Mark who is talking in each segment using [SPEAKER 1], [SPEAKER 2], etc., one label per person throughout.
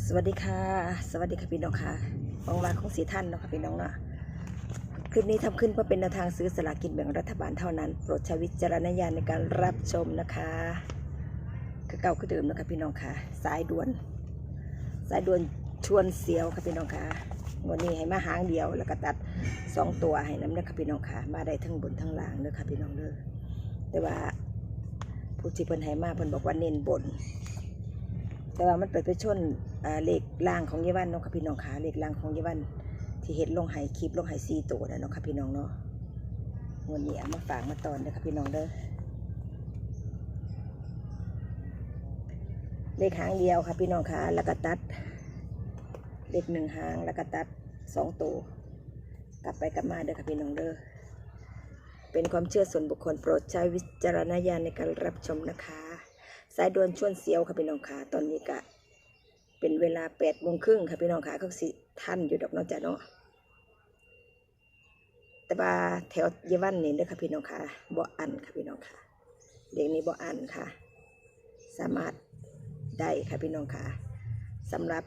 [SPEAKER 1] สวัสดีค่ะ สวัสดีค่ะพี่น้องค่ะมองลาของสีท่านเนาะค่ะพี่น้องเนาะคลิปนี้ทำขึ้นเพื่อเป็นแนวทางซื้อสลากินแบ่งรัฐบาลเท่านั้น โปรดใช้วิจารณญาณในการรับชมนะคะคือเก่าคือเดิมนะคะพี่น้องค่ะ สายด่วน สายด่วนชวนเสียวค่ะพี่น้องค่ะงวดนี้ให้มาหางเดียวแล้วก็ตัดสองตัวให้น้ำเนื้อค่ะพี่น้องค่ะ มาได้ทั้งบนทั้งล่างเนื้อค่ะพี่น้องเด้อแต่ว่าผู้ที่เพิ่นให้มาเพิ่นบอกว่าเน้นบน แต่ว่ามันเปิดไปชนอ่าเลขล่างของเยาวันเนาะค่ะพี่น้องค่ะเลขล่างของเยาวัน ที่เห็ดลงไห้คลิปลงไห้ซีตัวนะเนาะค่ะพี่น้องเนาะวันนี้เอามาฝากมาตอนเด้อค่ะพี่น้องเด้อเลขหางเดียวค่ะพี่น้องค่ะแล้วก็ตัด เลขหนึ่งหางแล้วก็ตัดสองตัวกลับไปกลับมาเด้อค่ะพี่น้องเด้อเป็นความเชื่อส่วนบุคคลโปรดใช้วิจารณญาณในการรับชมนะคะ สายด่วนชวนเสียวค่ะพี่น้องค่ะตอนนี้ก็เป็นเวลาแปดโมงครึ่งค่ะพี่น้องค่ะก็สิท่านอยู่ดอกน้องจ้ะเนาะแต่ว่าแถวเยาวันนี่เด้อค่ะพี่น้องค่ะบ่อันค่ะพี่น้องค่ะเด็กนี้บ่อันค่ะ สามารถได้ค่ะพี่น้องค่ะสำหรับ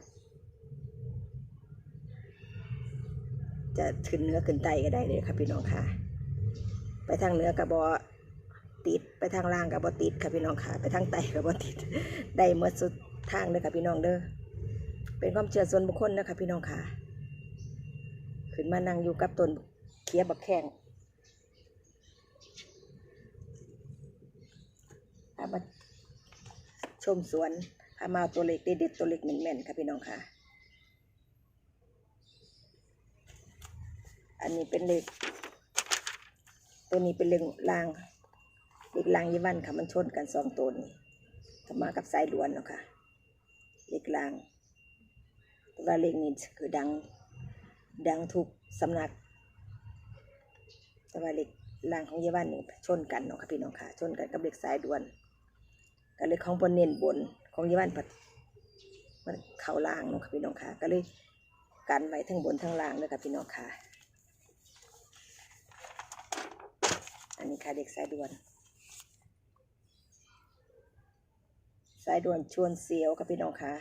[SPEAKER 1] จะขึ้นเนื้อขึ้นไตก็ได้เลยค่ะพี่น้องค่ะ ไปทางเนื้อกับบอติด ไปทางล่างกับบอติดค่ะพี่น้องค่ะ ไปทางไตกับบอติดได้เมื่อสุดทางเลยค่ะพี่น้องเด้อเป็นความเชื่อส่วนบุคคลนะคะพี่น้องค่ะ ขึ้นมานั่งอยู่กับต้นเคียบักแข้งอามาชมสวนอามาเอาตัวเล็กเด็ดๆตัวเล็กแม่นๆค่ะพี่น้องค่ะ อันนี้เป็นเลขตัวนี้เป็นเลขลาง เลขลางยี่วันค่ะมันชนกันสองตัวนี้ก็มากับสายด่วนเนาะค่ะเลขลางแต่ว่าเลขนี้คือดังดังทุกสำนัก แต่ว่าเลขลางของยี่วันนี่ชนกันเนาะค่ะพี่น้องค่ะ ชนกันกับเลขสายด่วนก็เลยของบนเน้นบนของยี่วันผัดมันเข่าล่างเนาะค่ะพี่น้องค่ะ ก็เลยกันไว้ทั้งบนทั้งล่างเลยค่ะพี่น้องค่ะ อันนี้ค่ะเด็กสายด่วน สายด่วนชวนเสียวค่ะพี่น้องค่ะ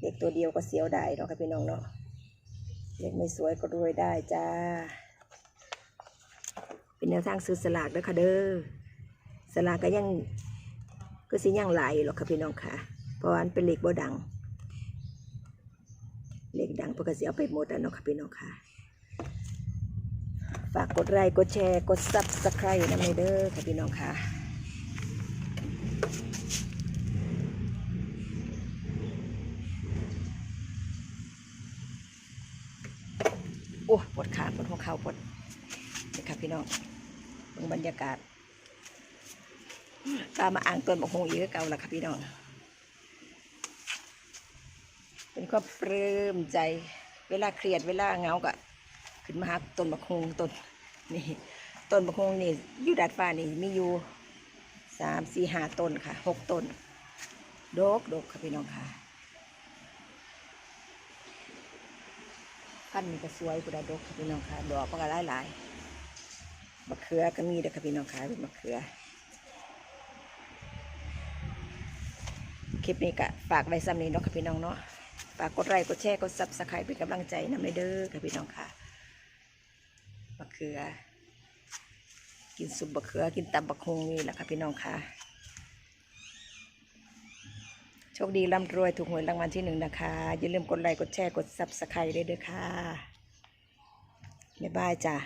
[SPEAKER 1] เด็กตัวเดียวก็เสียวได้เนาะค่ะพี่น้องเนาะ เด็กไม่สวยก็รวยได้จ้า เป็นแนวทางซื้อสลากเด้อค่ะเด้อ สลากก็ยังก็สิยังไหลหรอกค่ะพี่น้องค่ะ เพราะว่ามันเป็นเลขบ่ดังเลขดังเพื่อก็สิเอาไปหมดแล้วเนาะค่ะพี่น้องค่ะฝากกดไลค์กดแชร์ กดซับสไครต์นะเด้อค่ะพี่น้องค่ะ อ้ปวดขาปวดหัวเข่าปวดนี่ค่ะพี่น้องเบิ่งบรรยากาศตามมาอ่างต้นบกฮงอีกเก่าละค่ะพี่น้อง เป็นความปลื้มใจ เวลาเครียดเวลาเงาก็ขึ้นมาหาต้นบะคงต้นนี่ต้นบะคงนี่อยู่ดาดฟ้านี่มีอยู่สามสี่ห้าต้นค่ะหกต้นดกดกค่ะพี่น้องค่ะ พันธุ์นี่ก็สวยกุดาดกค่ะพี่น้องค่ะดอกมันก็หลายหลายมะเขือก็มีเด้อค่ะพี่น้องค่ะเป็นมะเขือ คลิปนี้ก็ฝากไว้ซ้ำนี้เนาะค่ะพี่น้องเนาะฝากกดไลค์กดแชร์กดซับสไครต์เป็นกำลังใจนำเด้อค่ะพี่น้องค่ะมะเขือ กินซุปมะเขือกินตำบักฮงนี่แหละค่ะพี่น้องค่ะ โชคดีร่ำรวยถูกหวยรางวัลที่หนึ่งนะคะ อย่าลืมกดไลค์กดแชร์กดซับสไครต์ด้วยเด้อค่ะบ๊ายบายจ้ะ